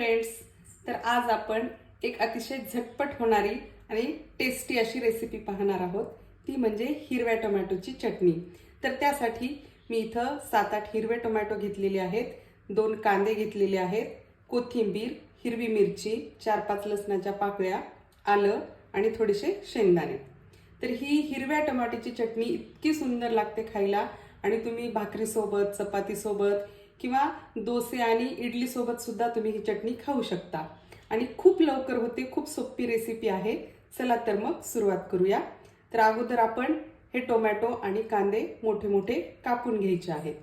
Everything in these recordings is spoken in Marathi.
फ्रेंड्स तर आज आपण एक अतिशय झटपट होणारी आणि टेस्टी अशी रेसिपी पाहणार आहोत. ती म्हणजे हिरव्या टोमॅटोची चटणी. तर त्यासाठी मी इथं सात आठ हिरवे टोमॅटो घेतलेले आहेत. दोन कांदे घेतलेले आहेत. कोथिंबीर हिरवी मिरची चार पाच लसणाच्या पाकळ्या आलं आणि थोडेसे शेंगदाणे. तर ही हिरव्या टोमॅटोची चटणी इतकी सुंदर लागते खायला आणि तुम्ही भाकरीसोबत चपातीसोबत किंवा डोसे आणि इडली सोबत सुद्धा तुम्ही ही चटणी खाऊ शकता. आणि खूप लवकर होते खूप सोपी रेसिपी आहे. चला तर मग सुरुवात करूया. तर अगोदर आपण हे टोमॅटो आणि कांदे मोठे मोठे कापून घ्यायचे आहेत.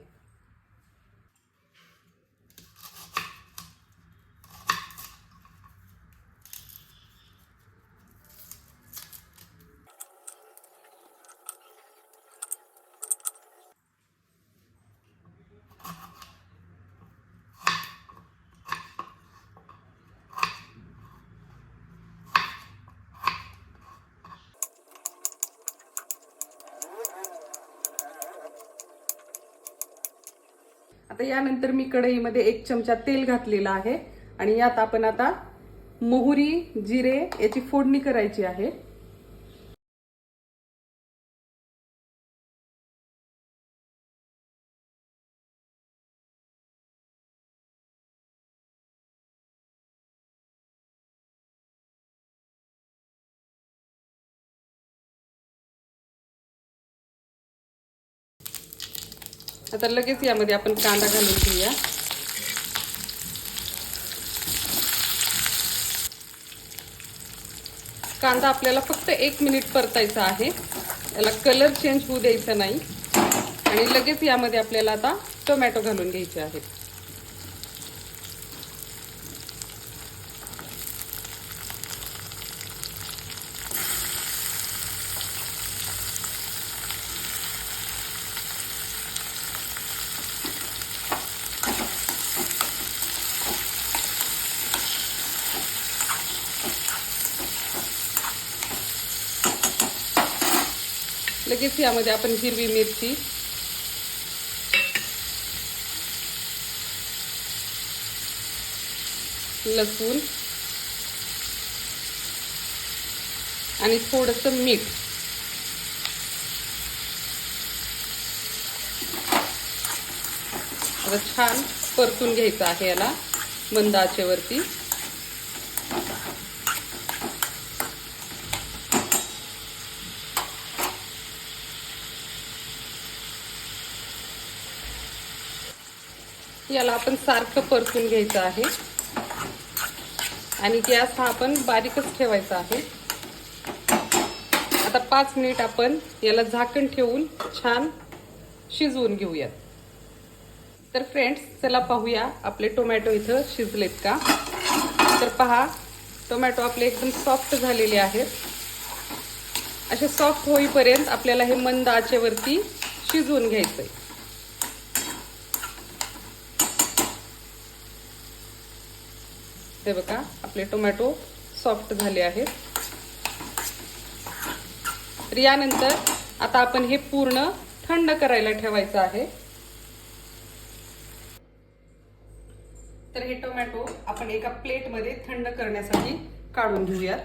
आता यानंतर मी कढईमध्ये एक चमचा तेल घातलेला आहे. आणि यात आपण आता मोहरी जिरे याची फोडणी करायची आहे. आता लगेच यामध्ये आपण कांदा घालून घेऊया. कांदा आपल्याला फक्त एक मिनिट परतायचा आहे. याला कलर चेंज होऊ द्यायचा नाही. आणि लगेच यामध्ये आपल्याला आता टोमॅटो घालून घ्यायचे आहेत. लगेच यामध्ये आपण हिरवी मिरची. लसूण. आणि थोडस मीठ. आता छान परतून घ्यायचं आहे याला मंद आचेवरती. याला आपण सारखं परतून घ्यायचं आहे. आणि गॅस हा आपण बारीकच ठेवायचा आहे. आता पाच मिनिट आपण याला झाकण ठेवून छान शिजवून घेऊयात. तर फ्रेंड्स चला पाहूया आपले टोमॅटो इथं शिजलेत का? तर पहा टोमॅटो आपले एकदम सॉफ्ट झालेले आहेत. असे सॉफ्ट होईपर्यंत आपल्याला हे मंद आचेवरती शिजवून आहे हे बघा आपले टोमॅटो सॉफ्ट झाले आहेत. तर यानंतर आता आपण हे पूर्ण थंड करायला ठेवायचं आहे. तर हे टोमॅटो आपण एका प्लेटमध्ये थंड करण्यासाठी काढून घेऊयात.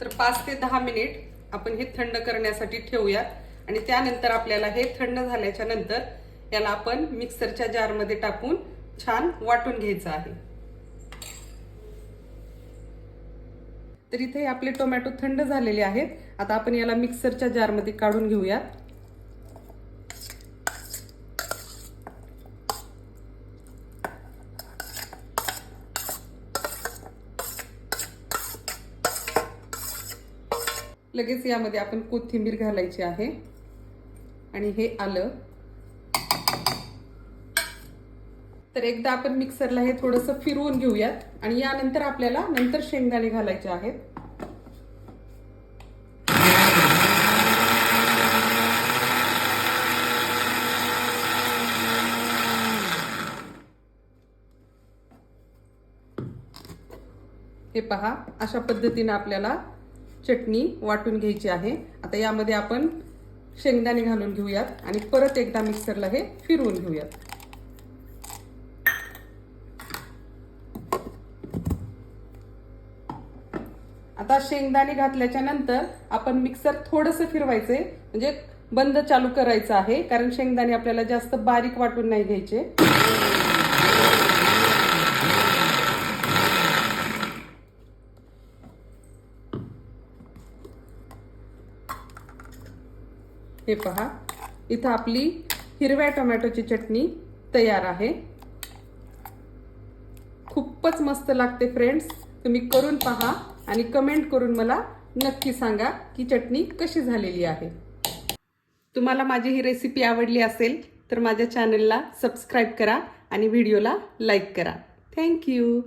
तर पाच ते दहा मिनिट आपण हे थंड करण्यासाठी ठेवूयात. आणि त्यानंतर आपल्याला हे थंड झाल्याच्यानंतर याला आपण मिक्सरच्या जारमध्ये टाकून छान वाटून घ्यायचं आहे. तर इथे आपले टोमॅटो थंड झालेले आहेत. आता आपण याला मिक्सरच्या जारमध्ये काढून घेऊयात. लगेच यामध्ये आपण कोथिंबीर घालायची आहे. आणि हे आलं. तर एकदा आपण मिक्सरला हे थोडंसं फिरवून घेऊयात. आणि यानंतर आपल्याला नंतर शेंगदाणे घालायचे आहेत. हे पहा अशा पद्धतीनं आपल्याला चटणी वाटून घ्यायची आहे. आता यामध्ये आपण शेंगदाणे घालून घेऊयात आणि परत एकदा मिक्सरला हे फिरवून घेऊयात. आता शेंगदाणे घातल्याच्या नंतर आपण मिक्सर थोडंसं फिरवायचंय. म्हणजे बंद चालू करायचं आहे कारण शेंगदाणे आपल्याला जास्त बारीक वाटून नाही घ्यायचे. हे पहा. इथं आपली हिरव्या टोमॅटोची चटणी तयार आहे. खूपच मस्त लागते फ्रेंड्स तुम्ही करून पहा आणि कमेंट करून मला नक्की सांगा की चटणी कशी झालेली आहे. तुम्हाला माझी ही रेसिपी आवडली असेल तर माझ्या चॅनलला सबस्क्राईब करा आणि व्हिडिओला लाईक करा. थँक्यू